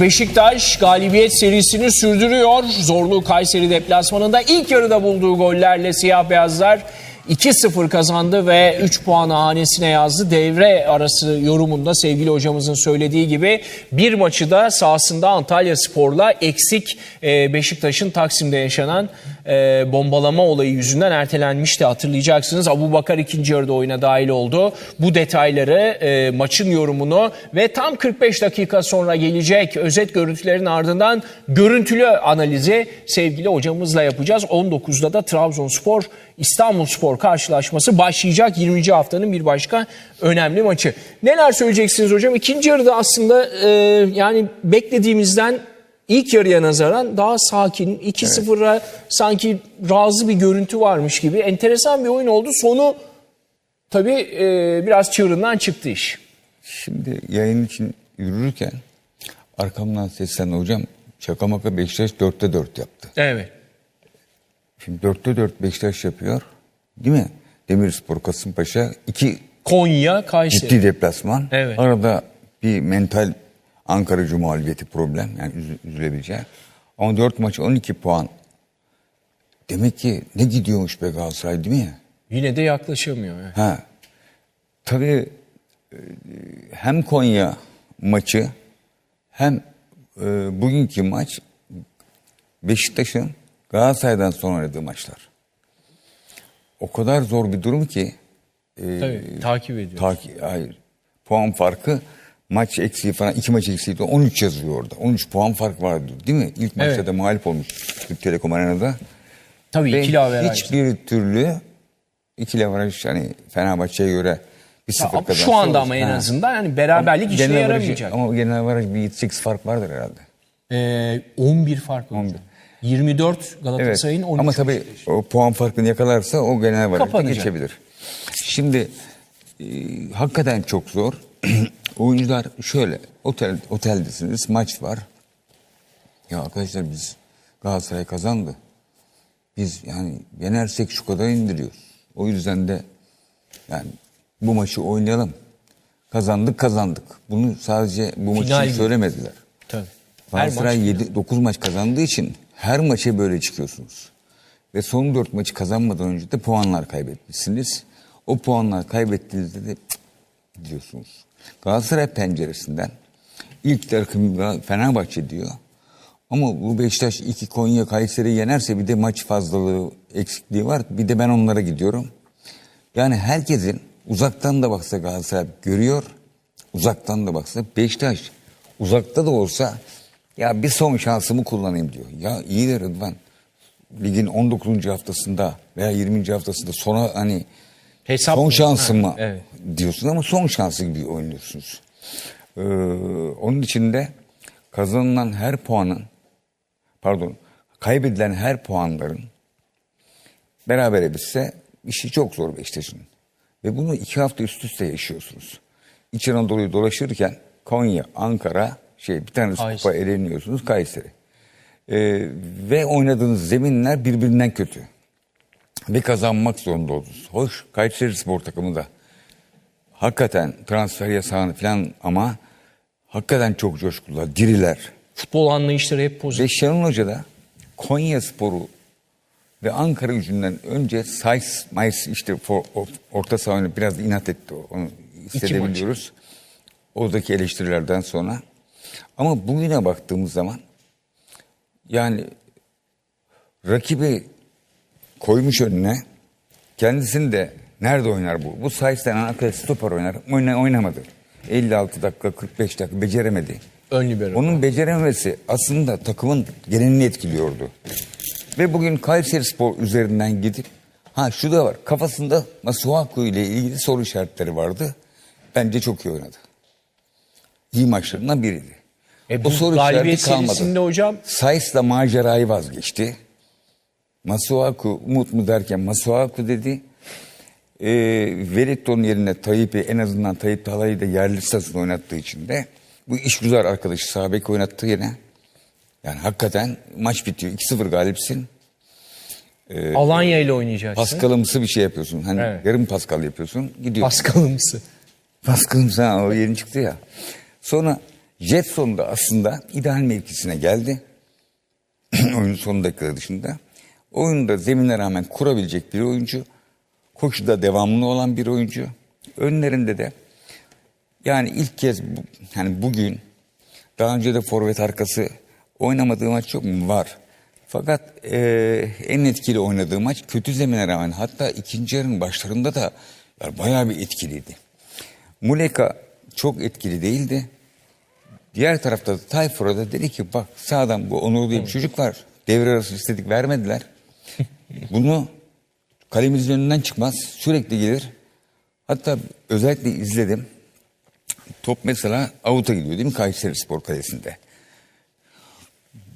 Beşiktaş galibiyet serisini sürdürüyor. Zorlu Kayseri deplasmanında ilk yarıda bulduğu gollerle siyah beyazlar 2-0 kazandı ve 3 puanı hanesine yazdı. Devre arası yorumunda sevgili hocamızın söylediği gibi bir maçı da sahasında Antalya Spor'la eksik e, Beşiktaş'ın Taksim'de yaşanan e, bombalama olayı yüzünden ertelenmişti hatırlayacaksınız. Abu Bakar ikinci yarıda oyuna dahil oldu. Bu detayları e, maçın yorumunu ve tam 45 dakika sonra gelecek özet görüntülerin ardından görüntülü analizi sevgili hocamızla yapacağız. 19'da da Trabzonspor İstanbulspor karşılaşması başlayacak 20. haftanın bir başka önemli maçı. Neler söyleyeceksiniz hocam? İkinci yarıda aslında e, yani beklediğimizden ilk yarıya nazaran daha sakin 2-0'a sanki razı bir görüntü varmış gibi enteresan bir oyun oldu. Sonu tabii e, biraz çığırından çıktı iş. Şimdi yayın için yürürken arkamdan seslenen hocam şaka maka Beşiktaş 4'te 4 yaptı. Evet. Şimdi 4'te 4 Beşiktaş yapıyor. Değil mi? Demirspor, Kasımpaşa iki Konya, Kayseri. ciddi deplasman. Evet. Arada bir mental Ankara mağlubiyeti problem. Yani üzü- üzülebileceği. Ama 4 maç 12 puan. Demek ki ne gidiyormuş be Galatasaray değil mi? Yine de yaklaşamıyor. evet. Ha. Tabii e, hem Konya maçı hem e, bugünkü maç Beşiktaş'ın Galatasaray'dan sonra oynadığı maçlar. O kadar zor bir durum ki Tabii takip ediyor. takip hayır puan farkı maç eksiği falan iki maç eksiği de 13 yazıyor orada. 13 puan fark vardı değil mi? İlk maçta Evet. da mağlup olmuş Türk Telekom Arena'da. Tabii Ve ikili averaj. hiçbir türlü ikili averaj hani Fenerbahçe'ye göre bir sıfır kazansa şu anda ama en azından yani beraberlik işine Genel averajı- yaramayacak. Ama genel averaj bir 7-8 fark vardır herhalde. Ee, 11 fark. 11. 24 Evet. Galatasaray'ın 13. Ama tabii o puan farkını yakalarsa o genel averajda geçebilir. Şimdi e, hakikaten çok zor. Oyuncular şöyle otel oteldesiniz maç var. Ya arkadaşlar biz Galatasaray kazandı. Biz yani yenersek şu kadar indiriyoruz. O yüzden de yani bu maçı oynayalım. Kazandık kazandık. Bunu sadece bu maç Final gibi. söylemediler. Tabii. Galatasaray 7 9 maç kazandığı için her maça böyle çıkıyorsunuz. Ve son 4 maçı kazanmadan önce de puanlar kaybetmişsiniz. O puanlar kaybettiğinizde de cık diyorsunuz. Galatasaray penceresinden ilk takım Fenerbahçe diyor. Ama bu Beşiktaş iki Konya Kayseri yenerse bir de maç fazlalığı eksikliği var. Bir de ben onlara gidiyorum. Yani herkesin uzaktan da baksa Galatasaray görüyor. Uzaktan da baksa Beşiktaş uzakta da olsa ya bir son şansımı kullanayım diyor. Ya iyi de Rıdvan ligin 19. haftasında veya 20. haftasında sona hani Hesap son şansım mı evet. diyorsun ama son şansı gibi oynuyorsunuz. Ee, onun için de kazanılan her puanın pardon kaybedilen her puanların berabere bitse işi çok zor Beşiktaş'ın. Ve bunu iki hafta üst üste yaşıyorsunuz. İç Anadolu'yu dolaşırken Konya, Ankara, şey bir Kayseri. kupa eleniyorsunuz Kayseri. Ee, ve oynadığınız zeminler birbirinden kötü. Ve kazanmak zorunda oldunuz. Hoş Kayseri spor takımı da hakikaten transfer yasağını falan ama hakikaten çok coşkular, diriler. Futbol anlayışları hep pozitif. Ve Şenol Hoca da Konya Sporu ve Ankara gücünden önce Sayıs, Mayıs işte for, orta saha biraz inat etti. Onu hissedebiliyoruz. Oradaki eleştirilerden sonra. Ama bugüne baktığımız zaman yani rakibi koymuş önüne kendisini de nerede oynar bu? Bu Sayıs denen arkadaş stoper oynar. Oyna, oynamadı. 56 dakika 45 dakika beceremedi. Ön libero. Onun becerememesi aslında takımın genelini etkiliyordu. Ve bugün Kayseri Spor üzerinden gidip ha şu da var kafasında Masuaku ile ilgili soru işaretleri vardı. Bence çok iyi oynadı. İyi maçlarından biriydi. E bu galibiyet serisinde hocam Sais'la macerayı vazgeçti. Masuaku umut mu derken Masuaku dedi. E, Wellington yerine Tayyip'i en azından Tayyip Talay'ı da yerli statüsünde oynattığı için de bu iş güzel arkadaşı Sabek oynattı yine. Yani hakikaten maç bitiyor. 2-0 galipsin. Alanya ile oynayacaksın. Paskalımsı bir şey yapıyorsun. Hani Evet. yarım paskal yapıyorsun. Gidiyor. Paskalımsı. Paskalımsı ha o yeni çıktı ya. Sonra Jetson da aslında ideal mevkisine geldi. Oyunun son dakikaları dışında. Oyunda zemine rağmen kurabilecek bir oyuncu. Koşuda devamlı olan bir oyuncu. Önlerinde de yani ilk kez bu, yani bugün daha önce de forvet arkası oynamadığı maç çok mu? Var. Fakat eee, en etkili oynadığı maç kötü zemine rağmen hatta ikinci yarının başlarında da yani bayağı bir etkiliydi. Muleka çok etkili değildi. Diğer tarafta da Tayfur'a da dedi ki bak sağdan bu Onur diye bir çocuk var. Devre arası istedik vermediler. Bunu kalemizin önünden çıkmaz. Sürekli gelir. Hatta özellikle izledim. Top mesela avuta gidiyor değil mi Kayseri Spor Kalesi'nde.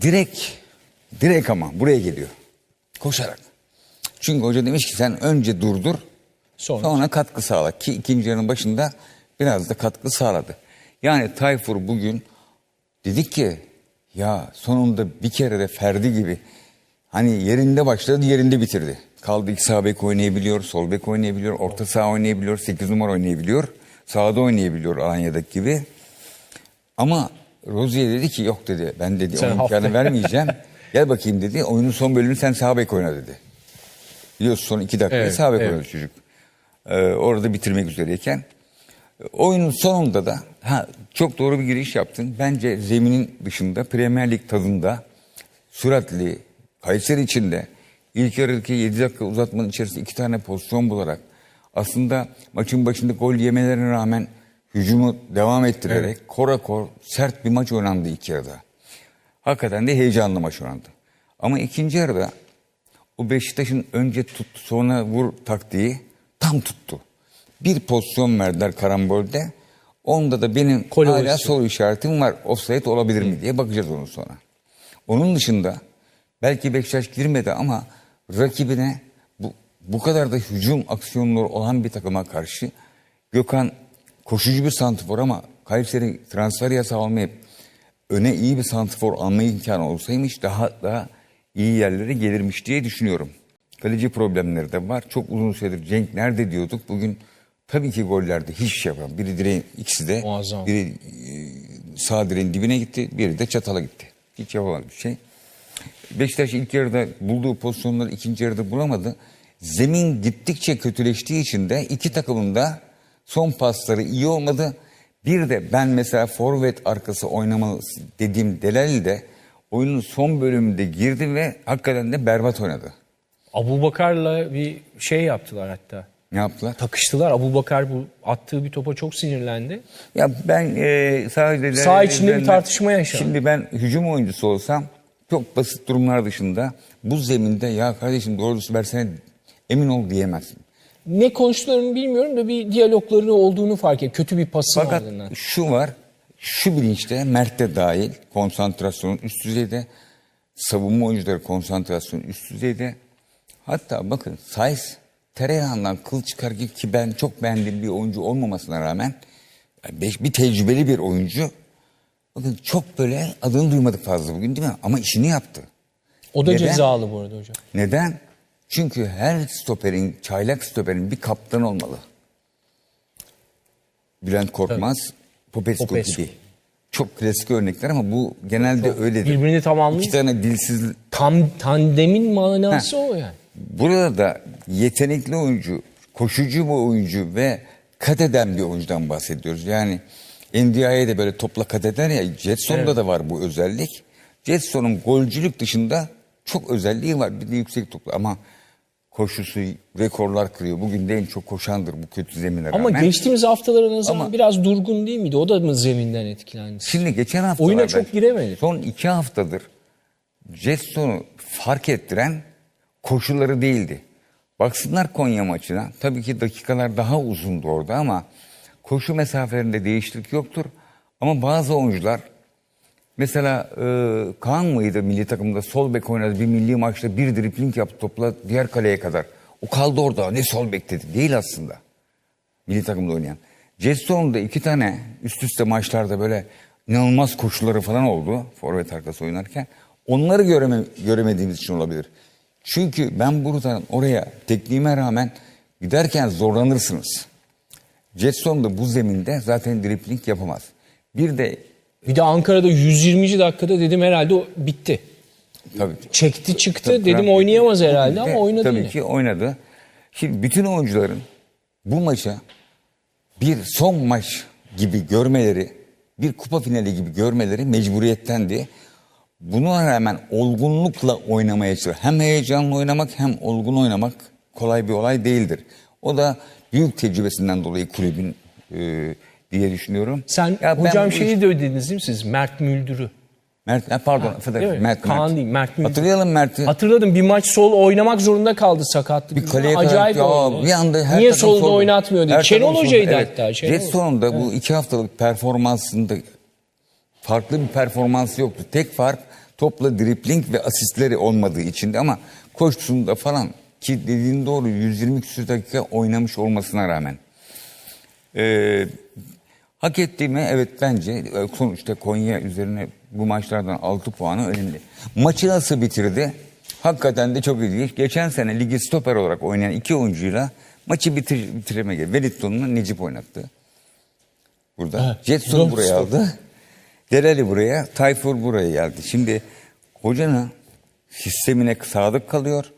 Direkt, direkt ama buraya geliyor. Koşarak. Çünkü hoca demiş ki sen önce durdur, Sonra. sonra, katkı sağla. Ki ikinci yarının başında biraz da katkı sağladı. Yani Tayfur bugün dedik ki ya sonunda bir kere de Ferdi gibi hani yerinde başladı yerinde bitirdi. Kaldı ki sağ bek oynayabiliyor, sol bek oynayabiliyor, orta saha oynayabiliyor, 8 numara oynayabiliyor. Sağda oynayabiliyor Alanya'daki gibi. Ama Rozier dedi ki yok dedi ben dedi Sen o imkanı vermeyeceğim. Gel bakayım dedi oyunun son bölümünü sen sağ bek oyna dedi. Biliyorsun son iki dakikada Evet, sağ bek evet. oynadı çocuk. Ee, orada bitirmek üzereyken. Oyunun sonunda da ha, çok doğru bir giriş yaptın. Bence zeminin dışında Premier Lig tadında süratli Kayseri içinde ilk yarıdaki 7 dakika uzatmanın içerisinde iki tane pozisyon bularak aslında maçın başında gol yemelerine rağmen hücumu devam ettirerek kora kor sert bir maç oynandı ilk yarıda. Hakikaten de heyecanlı maç oynandı. Ama ikinci yarıda o Beşiktaş'ın önce tut sonra vur taktiği tam tuttu. Bir pozisyon verdiler karambolde. Onda da benim Kole hala soru işaretim var. Offside olabilir mi diye bakacağız onun sonra. Onun dışında belki Beşiktaş girmedi ama rakibine bu, bu kadar da hücum aksiyonları olan bir takıma karşı Gökhan koşucu bir santifor ama Kayseri transfer yasağı olmayıp öne iyi bir santifor alma imkanı olsaymış daha daha iyi yerlere gelirmiş diye düşünüyorum. Kaleci problemleri de var. Çok uzun süredir Cenk nerede diyorduk. Bugün tabii ki gollerde hiçbir şey yapamadı. Biri direğin ikisi de Muazzam. biri e, sağ direğin dibine gitti. Biri de çatala gitti. Hiç yapamadı bir şey. Beşiktaş ilk yarıda bulduğu pozisyonları ikinci yarıda bulamadı. Zemin gittikçe kötüleştiği için de iki takımın da son pasları iyi olmadı. Bir de ben mesela forvet arkası oynamalı dediğim Delali de oyunun son bölümünde girdi ve hakikaten de berbat oynadı. Abu Bakar'la bir şey yaptılar hatta. Ne yaptılar? Takıştılar. Abu Bakar bu attığı bir topa çok sinirlendi. Ya ben e, sadece... Saha içinde bir tartışma yaşandı. Şimdi ben hücum oyuncusu olsam çok basit durumlar dışında bu zeminde ya kardeşim doğrusu versene emin ol diyemezsin. Ne konuştularını bilmiyorum da bir diyalogları olduğunu fark et. Kötü bir pasın Fakat ardından. şu var, şu bilinçte Mert de dahil konsantrasyonun üst düzeyde, savunma oyuncuları konsantrasyonun üst düzeyde. Hatta bakın Saiz tereyağından kıl çıkar gibi ki ben çok beğendiğim bir oyuncu olmamasına rağmen bir tecrübeli bir oyuncu. Bakın çok böyle adını duymadık fazla bugün değil mi? Ama işini yaptı. O da Neden? cezalı bu arada hocam. Neden? Çünkü her stoperin, çaylak stoperin bir kaptan olmalı. Bülent Korkmaz, Popescu, Popescu. gibi. Çok klasik örnekler ama bu genelde öyledir. birbirini tamamlıyor. İki tane dilsiz... Tam tandemin manası o yani. Burada da yetenekli oyuncu, koşucu bir oyuncu ve kat eden bir oyuncudan bahsediyoruz. Yani NDI'ye de böyle topla kat eder ya, Jetson'da Evet. da var bu özellik. Jetson'un golcülük dışında çok özelliği var. Bir de yüksek topla ama koşusu rekorlar kırıyor. Bugün de en çok koşandır bu kötü zemine Ama rağmen. geçtiğimiz haftalara nazaran Ama- biraz durgun değil miydi? O da mı zeminden etkilendi? Şimdi geçen hafta Oyuna çok giremedi. Son iki haftadır Jetson'u fark ettiren koşuları değildi. Baksınlar Konya maçına. Tabii ki dakikalar daha uzundu orada ama koşu mesafelerinde değişiklik yoktur. Ama bazı oyuncular mesela e, Kaan mıydı milli takımda sol bek oynadı bir milli maçta bir dripling yaptı topla diğer kaleye kadar. O kaldı orada ne sol bek dedi. Değil aslında milli takımda oynayan. Jetson'un da iki tane üst üste maçlarda böyle inanılmaz koşuları falan oldu. Forvet arkası oynarken. Onları göreme, göremediğimiz için olabilir. Çünkü ben buradan oraya tekniğime rağmen giderken zorlanırsınız. Jetson da bu zeminde zaten dripling yapamaz. Bir de Bir de Ankara'da 120. dakikada dedim herhalde o bitti. Tabii. Çekti çıktı Tabii, dedim tabii. oynayamaz herhalde ama oynadı Tabii yine. ki oynadı. Şimdi bütün oyuncuların bu maça bir son maç gibi görmeleri, bir kupa finali gibi görmeleri mecburiyettendi. Buna rağmen olgunlukla oynamaya çalışıyor. Hem heyecanlı oynamak hem olgun oynamak kolay bir olay değildir. O da büyük tecrübesinden dolayı kulübün e, diye düşünüyorum. Sen Ya hocam şeyi iş- de ödediniz değil mi siz? Mert Müldür'ü. Mert, ha, pardon değil affedersin mi? Mert, Kaan Mert. değil, Mert Müldür. Hatırlayalım Mert'i. Hatırladım bir maç sol oynamak zorunda kaldı sakatlık. Bir kaleye Acayip ya oynadı. bir anda her Niye solda solda. oynatmıyor diye. Şenol Hoca'ydı evet. hatta. Şenol. Jet sonunda bu iki haftalık performansında farklı bir performans yoktu. Tek fark topla dripling ve asistleri olmadığı içindi ama koştusunda falan ki dediğin doğru 120 küsur dakika oynamış olmasına rağmen. Ee, hak etti mi? Evet bence. Ee, Sonuçta Konya üzerine bu maçlardan 6 puanı önemli. Maçı nasıl bitirdi? Hakikaten de çok ilginç. Geçen sene ligi stoper olarak oynayan iki oyuncuyla maçı bitir, bitiremedi. Wellington'la Necip oynattı. Burada. Evet. Jetson buraya aldı. Delali buraya, Tayfur buraya geldi. Şimdi hocanın sistemine sadık kalıyor.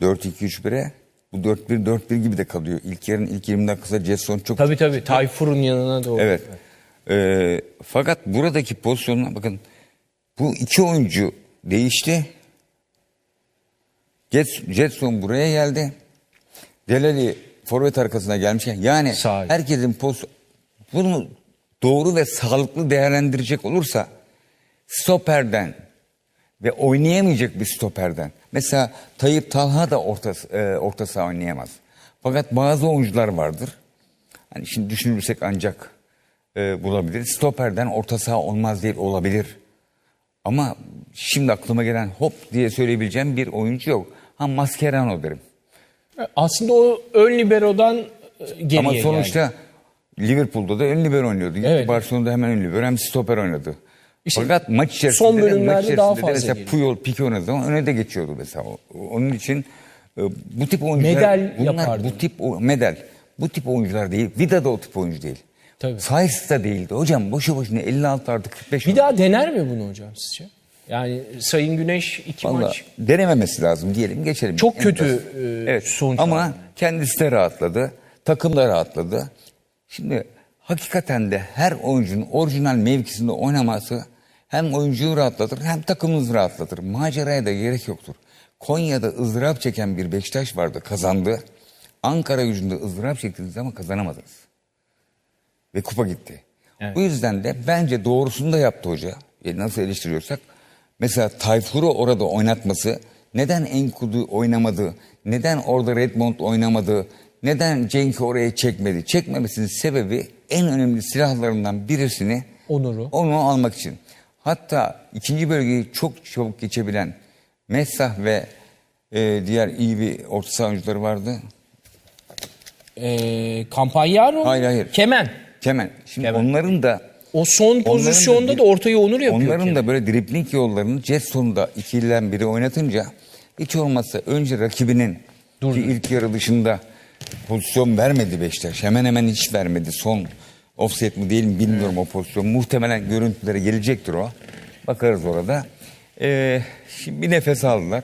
4-2-3-1'e. Bu 4-1-4-1 gibi de kalıyor. İlk yarın ilk 20 dakikası Jetson çok Tabii tabii Tayfur'un yanına doğru. Evet. Ee, fakat buradaki pozisyonuna bakın bu iki oyuncu değişti. Jet- Jetson buraya geldi. Delali forvet arkasına gelmişken yani ol. herkesin poz bunu doğru ve sağlıklı değerlendirecek olursa stoperden ve oynayamayacak bir stoperden. Mesela Tayyip Talha da orta, e, orta saha oynayamaz. Fakat bazı oyuncular vardır. Hani şimdi düşünürsek ancak e, bulabiliriz. Stoperden orta saha olmaz değil olabilir. Ama şimdi aklıma gelen hop diye söyleyebileceğim bir oyuncu yok. Ha Mascherano derim. Aslında o ön libero'dan e, geriye Ama sonuçta geldi. Liverpool'da da ön libero oynuyordu. Evet. Barcelona'da hemen ön libero hem stoper oynadı. İşte Fakat maç içerisinde son de, bölümlerde maç içerisinde daha de fazla mesela geliyor. Puyol, Pique oynadığı zaman öne de geçiyordu mesela. Onun için e, bu tip oyuncular Medel bunlar yapardı. bu tip o- medel bu tip oyuncular değil. Vida da o tip oyuncu değil. Tabii. Saiz da değildi. Hocam boşu boşuna 56 artı 45 Bir oldu. daha dener mi bunu hocam sizce? Yani Sayın Güneş iki Vallahi maç. denememesi lazım diyelim geçelim. Çok En kötü, e, evet. sonuç Ama aldı. kendisi de rahatladı. Takım da rahatladı. Şimdi hakikaten de her oyuncunun orijinal mevkisinde oynaması hem oyuncuyu rahatlatır hem takımınızı rahatlatır. Maceraya da gerek yoktur. Konya'da ızdırap çeken bir Beşiktaş vardı kazandı. Ankara gücünde ızdırap çektiniz ama kazanamadınız. Ve kupa gitti. Evet. Bu yüzden de bence doğrusunu da yaptı hoca. E, nasıl eleştiriyorsak. Mesela Tayfur'u orada oynatması, neden Enkudu oynamadı, neden orada Redmond oynamadı, neden Cenk'i oraya çekmedi? Çekmemesinin sebebi en önemli silahlarından birisini Onur'u. onu almak için. Hatta ikinci bölgeyi çok çabuk geçebilen Messah ve e, diğer iyi bir orta saha oyuncuları vardı. E, Campagnaro. Hayır, hayır. Kemen. Kemen. Şimdi Kemen. onların da O son pozisyonda bir- da ortayı Onur yapıyor. Onların Kemen. da böyle dripling yollarını jet sonunda ikiliden biri oynatınca hiç olmazsa önce rakibinin ki ilk yarı dışında pozisyon vermedi Beşiktaş. Hemen hemen hiç vermedi. Son offset mi değil mi bilmiyorum o pozisyon. Muhtemelen görüntülere gelecektir o. Bakarız orada. Ee, şimdi bir nefes aldılar.